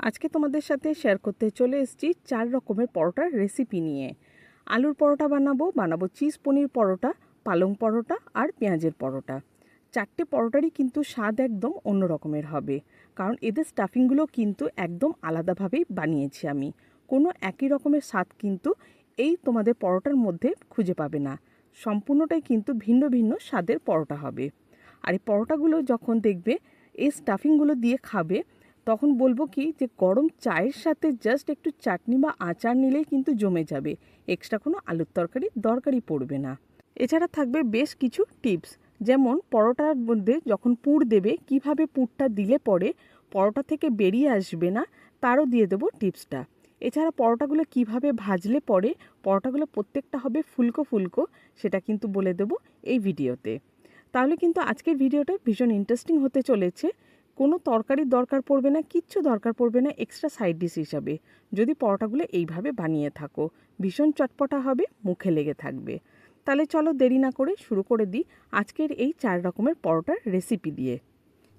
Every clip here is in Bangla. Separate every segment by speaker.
Speaker 1: আজকে তোমাদের সাথে শেয়ার করতে চলে এসেছি চার রকমের পরোটার রেসিপি নিয়ে। আলুর পরোটা বানাবো বানাবো চিজ পনির পরোটা, পালং পরোটা আর পেঁয়াজের পরোটা। চারটে পরোটারই কিন্তু স্বাদ একদম অন্য রকমের হবে, কারণ এদের স্টাফিংগুলো কিন্তু একদম আলাদাভাবেই বানিয়েছি আমি। কোনো একই রকমের স্বাদ কিন্তু এই তোমাদের পরোটার মধ্যে খুঁজে পাবে না। সম্পূর্ণটাই কিন্তু ভিন্ন ভিন্ন স্বাদের পরোটা হবে। আর এই পরোটাগুলো যখন দেখবে, এই স্টাফিংগুলো দিয়ে খাবে তখন বলব কি যে গরম চায়ের সাথে জাস্ট একটু চাটনি বা আচার নিলেই কিন্তু জমে যাবে। এক্সট্রা কোনো আলুর তরকারি দরকারই পড়বে না। এছাড়া থাকবে বেশ কিছু টিপস যেমন পরোটার মধ্যে যখন পুর দেবে, কীভাবে পুরটা দিলে পরে পরোটা থেকে বেরিয়ে আসবে না, তারও দিয়ে দেবো টিপসটা এছাড়া পরোটাগুলো কীভাবে ভাজলে পরে পরোটাগুলো প্রত্যেকটা হবে ফুলকো ফুলকো, সেটা কিন্তু বলে দেবো এই ভিডিওতে। তাহলে কিন্তু আজকের ভিডিওটা ভীষণ ইন্টারেস্টিং হতে চলেছে। কোনো তরকারির দরকার পড়বে না, কিচ্ছু দরকার পড়বে না এক্সট্রা সাইড ডিশ হিসাবে। যদি পরোটাগুলো এইভাবে বানিয়ে থাকো, ভীষণ চটপটা হবে, মুখে লেগে থাকবে। তাহলে চলো দেরি না করে শুরু করে দিই আজকের এই চার রকমের পরোটার রেসিপি দিয়ে।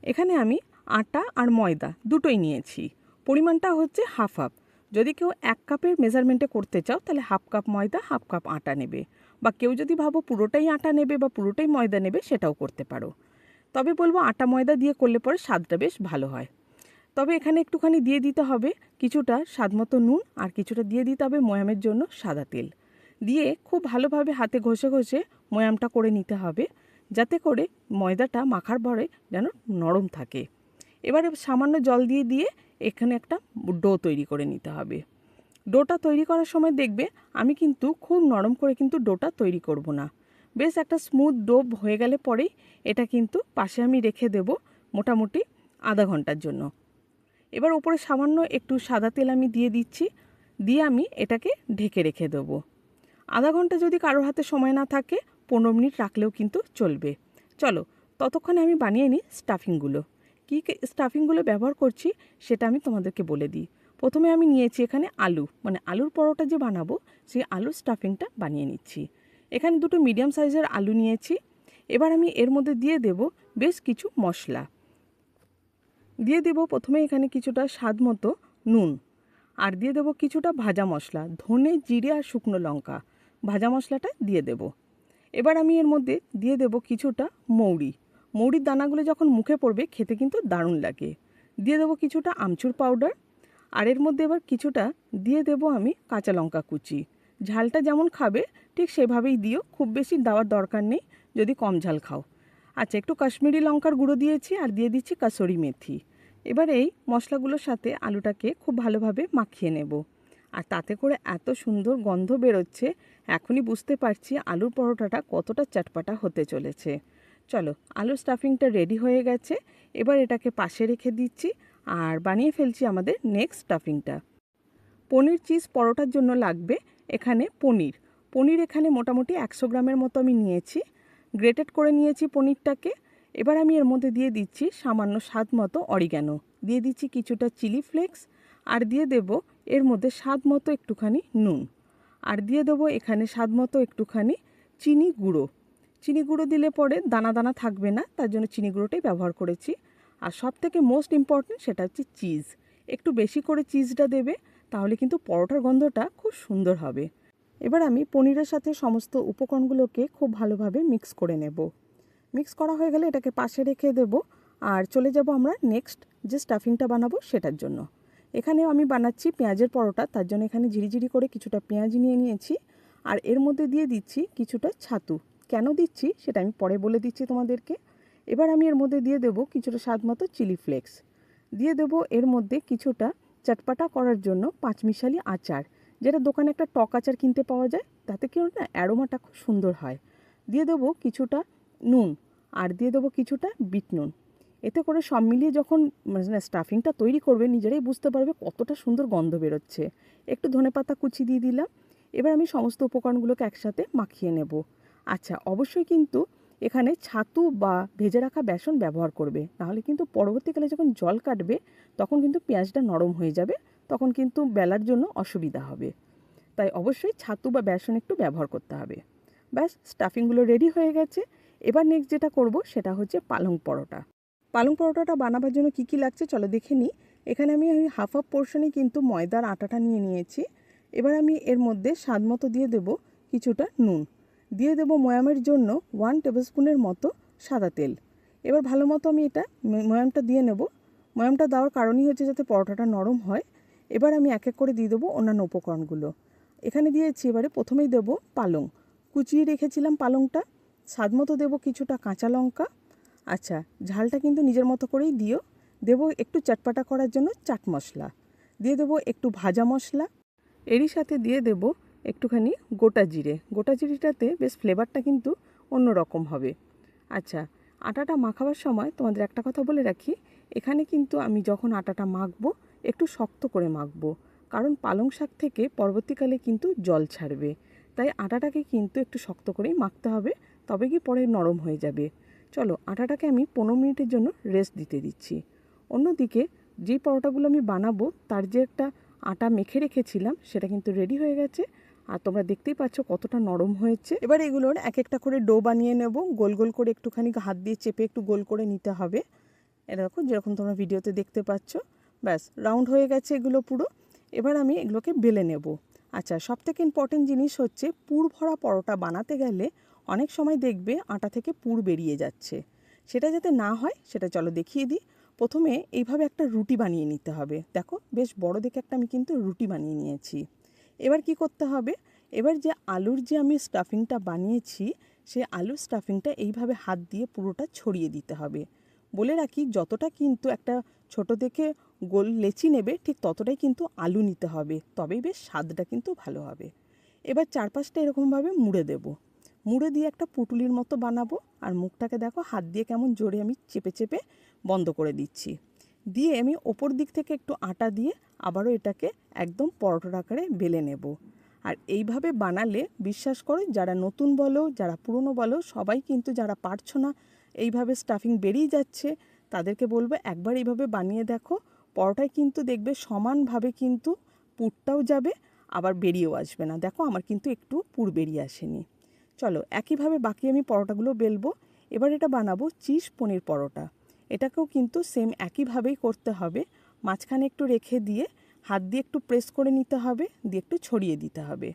Speaker 1: এখানে আমি আটা আর ময়দা দুটোই নিয়েছি। পরিমাণটা হচ্ছে হাফ হাফ যদি কেউ এক কাপের মেজারমেন্টে করতে চাও, তাহলে হাফ কাপ ময়দা হাফ কাপ আটা নেবে। বা কেউ যদি ভাবো পুরোটাই আটা নেবে বা পুরোটাই ময়দা নেবে, সেটাও করতে পারো। তবে বলব আটা ময়দা দিয়ে করলে পরে স্বাদটা বেশ ভালো হয়। তবে এখানে একটুখানি দিয়ে দিতে হবে কিছুটা স্বাদ মতো নুন আর কিছুটা দিয়ে দিতে হবে ময়ামের জন্য সাদা তেল। দিয়ে খুব ভালোভাবে হাতে ঘষে ঘষে ময়ামটা করে নিতে হবে যাতে করে ময়দাটা মাখার পরে যেন নরম থাকে। এবারে সামান্য জল দিয়ে দিয়ে এখানে একটা ডো তৈরি করে নিতে হবে। ডোটা তৈরি করার সময় দেখবে আমি কিন্তু খুব নরম করে কিন্তু ডোটা তৈরি করব না। বেশ একটা স্মুথ ডো হয়ে গেলে পরেই এটা কিন্তু পাশে আমি রেখে দেব মোটামুটি আধা ঘণ্টার জন্য। এবার ওপরে সামান্য একটু সাদা তেল আমি দিয়ে দিচ্ছি, দিয়ে আমি এটাকে ঢেকে রেখে দেবো। আধা ঘণ্টা যদি কারোর হাতে সময় না থাকে, পনেরো মিনিট রাখলেও কিন্তু চলবে। চলো, ততক্ষণে আমি বানিয়ে নিই স্টাফিংগুলো। কী স্টাফিংগুলো ব্যবহার করছি সেটা আমি তোমাদেরকে বলে দিই। প্রথমে আমি নিয়েছি এখানে আলু মানে আলুর পরোটা যে বানাবো, সেই আলুর স্টাফিংটা বানিয়ে নিচ্ছি। এখানে দুটো মিডিয়াম সাইজের আলু নিয়েছি। এবার আমি এর মধ্যে দিয়ে দেব বেশ কিছু মশলা। দিয়ে দেব প্রথমে এখানে কিছুটা স্বাদ মতো নুন। আর দিয়ে দেবো কিছুটা ভাজা মশলা, ধনে, জিরে আর শুকনো লঙ্কা। ভাজা মশলাটা দিয়ে দেব। এবার আমি এর মধ্যে দিয়ে দেব কিছুটা মৌরি। মৌরির দানাগুলো যখন মুখে পড়বে, খেতে কিন্তু দারুণ লাগে। দিয়ে দেবো কিছুটা আমচুর পাউডার আর এর মধ্যে এবার কিছুটা দিয়ে দেব আমি কাঁচা লঙ্কা কুচি। ঝালটা যেমন খাবে, ঠিক সেভাবেই দিও। খুব বেশি দেওয়ার দরকার নেই, যদি কম ঝাল খাও। আচ্ছা একটু কাশ্মীরি লঙ্কার গুঁড়ো দিয়েছি আর দিয়ে দিচ্ছি কাসরি মেথি। এবার এই মশলাগুলোর সাথে আলুটাকে খুব ভালোভাবে মাখিয়ে নেব। আর তাতে করে এত সুন্দর গন্ধ বেরোচ্ছে, এখনই বুঝতে পারছি আলুর পরোটাটা কতটা চটপাটা হতে চলেছে। চলো, আলুর স্টাফিংটা রেডি হয়ে গেছে। এবার এটাকে পাশে রেখে দিচ্ছি আর বানিয়ে ফেলছি আমাদের নেক্সট স্টাফিংটা পনির চিজ পরোটার জন্য লাগবে এখানে পনির। পনির এখানে মোটামুটি একশো গ্রামের মতো আমি নিয়েছি। গ্রেটেড করে নিয়েছি পনিরটাকে। এবার আমি এর মধ্যে দিয়ে দিচ্ছি সামান্য স্বাদ মতো অরিগ্যানো দিয়ে দিচ্ছি কিছুটা চিলি ফ্লেক্স আর দিয়ে দেব এর মধ্যে স্বাদ মতো একটুখানি নুন। আর দিয়ে দেবো এখানে স্বাদ মতো একটুখানি চিনি গুঁড়ো। চিনি গুঁড়ো দিলে পরে দানা দানা থাকবে না, তার জন্য চিনি গুঁড়োটাই ব্যবহার করেছি। আর সব থেকে মোস্ট ইম্পর্ট্যান্ট সেটা হচ্ছে চিজ একটু বেশি করে চিজটা দেবে তাহলে কিন্তু পরোটার গন্ধটা খুব সুন্দর হবে। এবার আমি পনিরের সাথে সমস্ত উপকরণগুলোকে খুব ভালোভাবে মিক্স করে নেব। মিক্স করা হয়ে গেলে এটাকে পাশে রেখে দেব আর চলে যাব আমরা নেক্সট যে স্টাফিংটা বানাবো সেটার জন্য। এখানে আমি বানাচ্ছি পেঁয়াজের পরোটা, তার জন্য এখানে ঝিরিঝিরি করে কিছুটা পেঁয়াজ নিয়ে নিয়েছি আর এর মধ্যে দিয়ে দিচ্ছি কিছুটা ছাতু। কেন দিচ্ছি সেটা আমি পরে বলে দিচ্ছি তোমাদেরকে। এবার আমি এর মধ্যে দিয়ে দেব কিছুটা স্বাদ মতো চিলি ফ্লেক্স। দিয়ে দেব এর মধ্যে কিছুটা চটপাটা করার জন্য পাঁচমিশালি আচার, যেটা দোকানে একটা টক আচার কিনতে পাওয়া যায়, তাতে কি না, অ্যারোমাটা খুব সুন্দর হয়। দিয়ে দেবো কিছুটা নুন, আর দিয়ে দেবো কিছুটা বিট নুন। এতে করে সব মিলিয়ে যখন মানে স্টাফিংটা তৈরি করবে, নিজেরাই বুঝতে পারবে কতটা সুন্দর গন্ধ বেরোচ্ছে। একটু ধনেপাতা কুচি দিয়ে দিলাম। এবার আমি সমস্ত উপকরণগুলোকে একসাথে মাখিয়ে নেব। আচ্ছা অবশ্যই কিন্তু এখানে ছাতু বা ভেজে রাখা বেসন ব্যবহার করবে। নাহলে কিন্তু পরবর্তীকালে যখন জল কাটবে, তখন কিন্তু পেঁয়াজটা নরম হয়ে যাবে, তখন কিন্তু বেলার জন্য অসুবিধা হবে। তাই অবশ্যই ছাতু বা বেসন একটু ব্যবহার করতে হবে। ব্যাস, স্টাফিংগুলো রেডি হয়ে গেছে। এবার নেক্সট যেটা করব, সেটা হচ্ছে পালং পরোটা। পালং পরোটাটা বানাবার জন্য কি কি লাগছে চলো দেখে নিই। এখানে আমি ওই হাফ হাফ পোর্শনে কিন্তু ময়দার আটাটা নিয়ে নিয়েছি। এবার আমি এর মধ্যে স্বাদ মতো দিয়ে দেব কিছুটা নুন। দিয়ে দেব ময়ামের জন্য ওয়ান টেবিলস্পুনের মতো সাদা তেল। এবার ভালো মতো আমি এটা ময়ামটা দিয়ে নেব। ময়ামটা দেওয়ার কারণই হচ্ছে যাতে পরোটাটা নরম হয়। এবার আমি এক এক করে দিয়ে দেবো অন্যান্য উপকরণগুলো। এখানে দিয়েছি এবারে প্রথমেই দেব পালং। কুচিয়ে রেখেছিলাম পালংটা। স্বাদ মতো দেবো কিছুটা কাঁচা লঙ্কা। আচ্ছা ঝালটা কিন্তু নিজের মতো করেই দিও। দেবো একটু চটপাটা করার জন্য চাট মশলা। দিয়ে দেবো একটু ভাজা মশলা। এরই সাথে দিয়ে দেব একটুখানি গোটা জিরে। গোটা জিরেটাতে বেশ ফ্লেভারটা কিন্তু অন্য রকম হবে। আচ্ছা আটাটা মাখাবার সময় তোমাদের একটা কথা বলে রাখি, এখানে কিন্তু আমি যখন আটাটা মাখবো, একটু শক্ত করে মাখবো। কারণ পালং শাক থেকে পরবর্তীকালে কিন্তু জল ছাড়বে। তাই আটাটাকে কিন্তু একটু শক্ত করেই মাখতে হবে, তবে কি পরে নরম হয়ে যাবে। চলো, আটাটাকে আমি পনেরো মিনিটের জন্য রেস্ট দিতে দিচ্ছি। অন্যদিকে যে পরোটাগুলো আমি বানাবো, তার যে একটা আটা মেখে রেখেছিলাম, সেটা কিন্তু রেডি হয়ে গেছে। আর তোমরা দেখতেই পাচ্ছ কতটা নরম হয়েছে। এবার এগুলোর এক একটা করে ডো বানিয়ে নেব। গোল গোল করে একটুখানি হাত দিয়ে চেপে একটু গোল করে নিতে হবে। দেখো, যেরকম তোমরা ভিডিওতে দেখতে পাচ্ছ। ব্যাস, রাউন্ড হয়ে গেছে এগুলো পুরো। এবার আমি এগুলোকে বেলে নেব। আচ্ছা সব থেকে ইম্পর্টেন্ট জিনিস হচ্ছে পুর ভরা পরোটা বানাতে গেলে অনেক সময় দেখবে আটা থেকে পুর বেরিয়ে যাচ্ছে। সেটা যাতে না হয়, সেটা চলো দেখিয়ে দিই। প্রথমে এইভাবে একটা রুটি বানিয়ে নিতে হবে। দেখো, বেশ বড় দেখে একটা আমি কিন্তু রুটি বানিয়ে নিয়েছি। এবার কি করতে হবে? এবার যে আলুর যে আমি স্টাফিংটা বানিয়েছি, সে আলুর স্টাফিংটা এইভাবে হাত দিয়ে পুরোটা ছড়িয়ে দিতে হবে। বলে রাখি, যতটা কিন্তু একটা ছোট দেখে গোল লেচি নেবে, ঠিক ততটাই কিন্তু আলু নিতে হবে। তবেই বেশ স্বাদটা কিন্তু ভালো হবে। এবার চারপাশটা এরকমভাবে মুড়ে দেব। মুড়ে দিয়ে একটা পুটুলির মতো বানাবো। আর মুখটাকে দেখো, হাত দিয়ে কেমন জোরে আমি চেপে চেপে বন্ধ করে দিচ্ছি। দিয়ে আমি ওপর দিক থেকে একটু আটা দিয়ে আবারও এটাকে একদম পরোটার আকারে বেলে নেব। আর এইভাবে বানালে, বিশ্বাস করো, যারা নতুন বলো, যারা পুরনো বলো, সবাই কিন্তু যারা পারছ না, এইভাবে স্টাফিং বেরিয়ে যাচ্ছে, তাদেরকে বলব একবার এইভাবে বানিয়ে দেখো। পরোটায় কিন্তু দেখবে সমানভাবে কিন্তু পুরটাও যাবে, আবার বেরিয়েও আসবে না। দেখো, আমার কিন্তু একটু পুর বেরিয়ে আসেনি। চলো, একইভাবে বাকি আমি পরোটাগুলো বেলবো। এবার এটা বানাবো চিজ পনির পরোটা। এটাকেও কিন্তু সেম একইভাবেই করতে হবে। মাঝখানে একটু রেখে দিয়ে হাত দিয়ে একটু প্রেস করে নিতে হবে, দিয়ে একটু ছড়িয়ে দিতে হবে।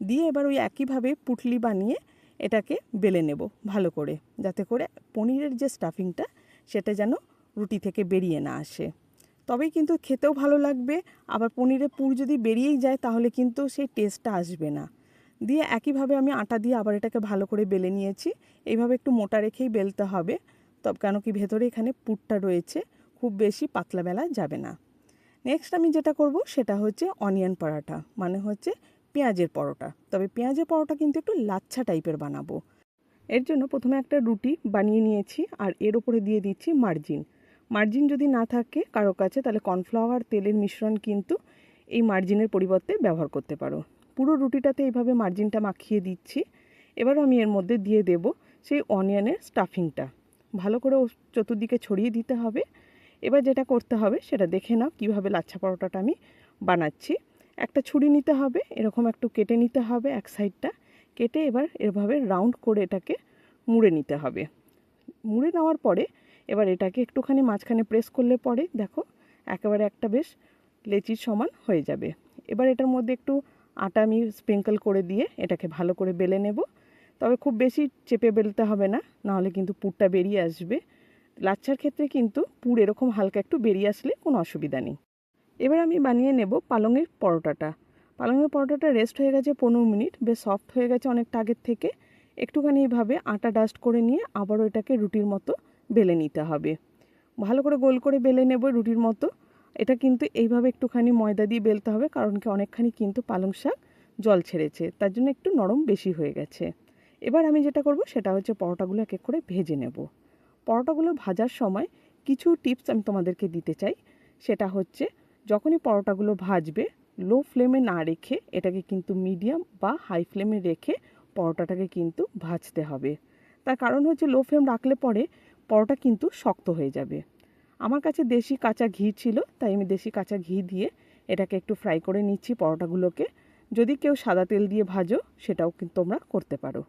Speaker 1: দিয়ে এবার ওই একইভাবে পুটলি বানিয়ে এটাকে বেলে নেব ভালো করে, যাতে করে পনিরের যে স্টাফিংটা সেটা যেন রুটি থেকে বেরিয়ে না আসে। তবেই কিন্তু খেতেও ভালো লাগবে, আবার পনিরের পুর যদি বেরিয়েই যায় তাহলে কিন্তু সেই টেস্টটা আসবে না। দিয়ে একইভাবে আমি আটা দিয়ে আবার এটাকে ভালো করে বেলে নিয়েছি, এইভাবে একটু মোটা রেখেই বেলতে হবে। তব কেন কি ভেতরে এখানে পুরটা রয়েছে, খুব বেশি পাতলা বেলা যাবে না। নেক্সট আমি যেটা করব সেটা হচ্ছে অনিয়ন পরোটা মানে হচ্ছে পেঁয়াজের পরোটা। তবে পেঁয়াজের পরোটা কিন্তু একটু লাচ্ছা টাইপের বানাবো। এর জন্য প্রথমে একটা রুটি বানিয়ে নিয়েছি আর এর উপরে দিয়ে দিচ্ছি মার্জিন মার্জিন যদি না থাকে কারও কাছে তাহলে কর্নফ্লাওয়ার তেলের মিশ্রণ কিন্তু এই মার্জিনের পরিবর্তে ব্যবহার করতে পারো। পুরো রুটিটাতে এইভাবে মার্জিনটা মাখিয়ে দিচ্ছি। এবার আমি এর মধ্যে দিয়ে দেব সেই অনিয়নের স্টাফিংটা ভালো করে চতুর্দিকে ছড়িয়ে দিতে হবে। এবার যেটা করতে হবে সেটা দেখে নাও কীভাবে লাচ্ছা পরোটাটা আমি বানাচ্ছি। একটা ছুরি নিতে হবে, এরকম একটু কেটে নিতে হবে এক সাইডটা। কেটে এবার এভাবে রাউন্ড করে এটাকে মুড়ে নিতে হবে। মুড়ে নেওয়ার পরে এবার এটাকে একটুখানি মাঝখানে প্রেস করলে পরে দেখো একেবারে একটা বেশ লেচির সমান হয়ে যাবে। এবার এটার মধ্যে একটু আটা আমি স্প্রিঙ্কল করে দিয়ে এটাকে ভালো করে বেলে নেব। তবে খুব বেশি চেপে বেলতে হবে না, নাহলে কিন্তু পুরটা বেরিয়ে আসবে। লাচ্ছার ক্ষেত্রে কিন্তু পুর এরকম হালকা একটু বেরিয়ে আসলে কোনো অসুবিধা নেই। এবার আমি বানিয়ে নেব পালংয়ের পরোটাটা। পালংয়ের পরোটাটা রেস্ট হয়ে গেছে পনেরো মিনিট, বেশ সফট হয়ে গেছে অনেকটা আগের থেকে। একটুখানি এইভাবে আটা ডাস্ট করে নিয়ে আবারও এটাকে রুটির মতো বেলে নিতে হবে। ভালো করে গোল করে বেলে নেব রুটির মতো। এটা কিন্তু এইভাবে একটুখানি ময়দা দিয়ে বেলতে হবে, কারণ কি অনেকখানি কিন্তু পালং শাক জল ছেড়েছে, তার জন্য একটু নরম বেশি হয়ে গেছে। এবার আমি যেটা করব সেটা হচ্ছে পরোটাগুলো এক এক করে ভেজে নেব। পরোটাগুলো ভাজার সময় কিছু টিপস আমি তোমাদেরকে দিতে চাই। সেটা হচ্ছে, যখনই পরোটাগুলো ভাজবে লো ফ্লেমে না রেখে এটাকে কিন্তু মিডিয়াম বা হাই ফ্লেমে রেখে পরোটাটাকে কিন্তু ভাজতে হবে। তার কারণ হচ্ছে লো ফ্লেম রাখলে পরে পরোটা কিন্তু শক্ত হয়ে যাবে। আমার কাছে দেশি কাঁচা ঘি ছিল, তাই আমি দেশি কাঁচা ঘি দিয়ে এটাকে একটু ফ্রাই করে নিচ্ছি পরোটাগুলোকে। যদি কেউ সাদা তেল দিয়ে ভাজো, সেটাও কিন্তু তোমরা করতে পারো।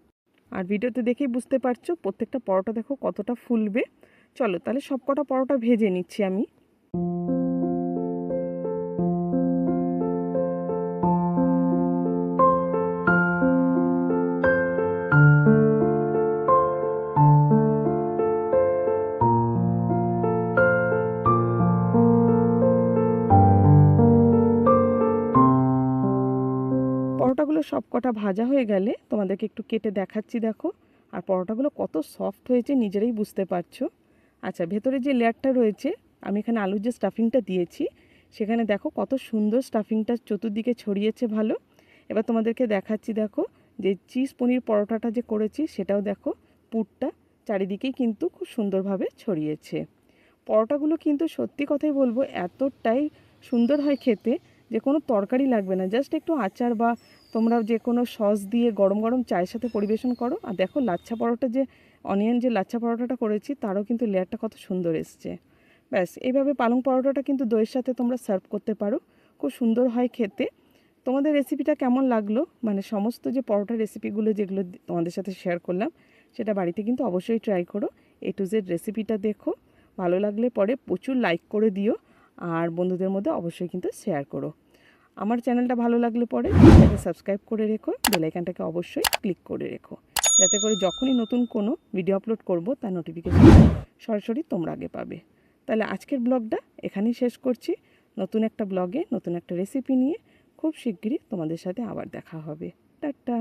Speaker 1: আর ভিডিওতে দেখেই বুঝতে পারছ প্রত্যেকটা পরোটা দেখো কতটা ফুলবে। চলো তাহলে সব কটা পরোটা ভেজে নিচ্ছি আমি। সব কটা ভাজা হয়ে গেলে তোমাদেরকে একটু কেটে দেখাচ্ছি, দেখো। আর পরোটাগুলো কত সফট হয়েছে, নিজেরাই বুঝতে পারছ। আচ্ছা ভেতরে যে লেয়ারটা রয়েছে, আমি এখানে আলুর যে স্টাফিংটা দিয়েছি, সেখানে দেখো কত সুন্দর স্টাফিংটা চতুর্দিকে ছড়িয়েছে ভালো। এবার তোমাদেরকে দেখাচ্ছি, দেখো, যে চিজ পনির পরোটাটা যে করেছি, সেটাও দেখো, পুরটা চারিদিকেই কিন্তু খুব সুন্দরভাবে ছড়িয়েছে। পরোটাগুলো কিন্তু সত্যি কথাই বলব, এতটাই সুন্দর হয় খেতে যে কোনো তরকারি লাগবে না, জাস্ট একটু আচার বা তোমরা যে কোনো সস দিয়ে গরম গরম চায়ের সাথে পরিবেশন করো। আর দেখো লাচ্ছা পরোটা যে, অনিয়ন যে লাচ্ছা পরোটাটা করেছি, তারও কিন্তু লেয়ারটা কত সুন্দর এসছে। ব্যাস, এইভাবে পালং পরোটাটা কিন্তু দইয়ের সাথে তোমরা সার্ভ করতে পারো। খুব সুন্দর হয় খেতে। তোমাদের রেসিপিটা কেমন লাগল? মানে সমস্ত যে পরোটা রেসিপিগুলো যেগুলো তোমাদের সাথে শেয়ার করলাম, সেটা বাড়িতে কিন্তু অবশ্যই ট্রাই করো। এ টু জেড রেসিপিটা দেখো। ভালো লাগলে পরে প্রচুর লাইক করে দিও। আর বন্ধুদের মধ্যে অবশ্যই কিন্তু শেয়ার করো। আমার চ্যানেলটা ভালো লাগলে পরে চ্যানেলটাকে সাবস্ক্রাইব করে রেখো বেলাইকানটাকে অবশ্যই ক্লিক করে রেখো। যাতে করে যখনই নতুন কোনো ভিডিও আপলোড করব, তার নোটিফিকেশন সরাসরি তোমরা আগে পাবে। তাহলে আজকের ব্লগটা এখানেই শেষ করছি। নতুন একটা ব্লগে নতুন একটা রেসিপি নিয়ে খুব শিগগিরই তোমাদের সাথে আবার দেখা হবে। টাটা!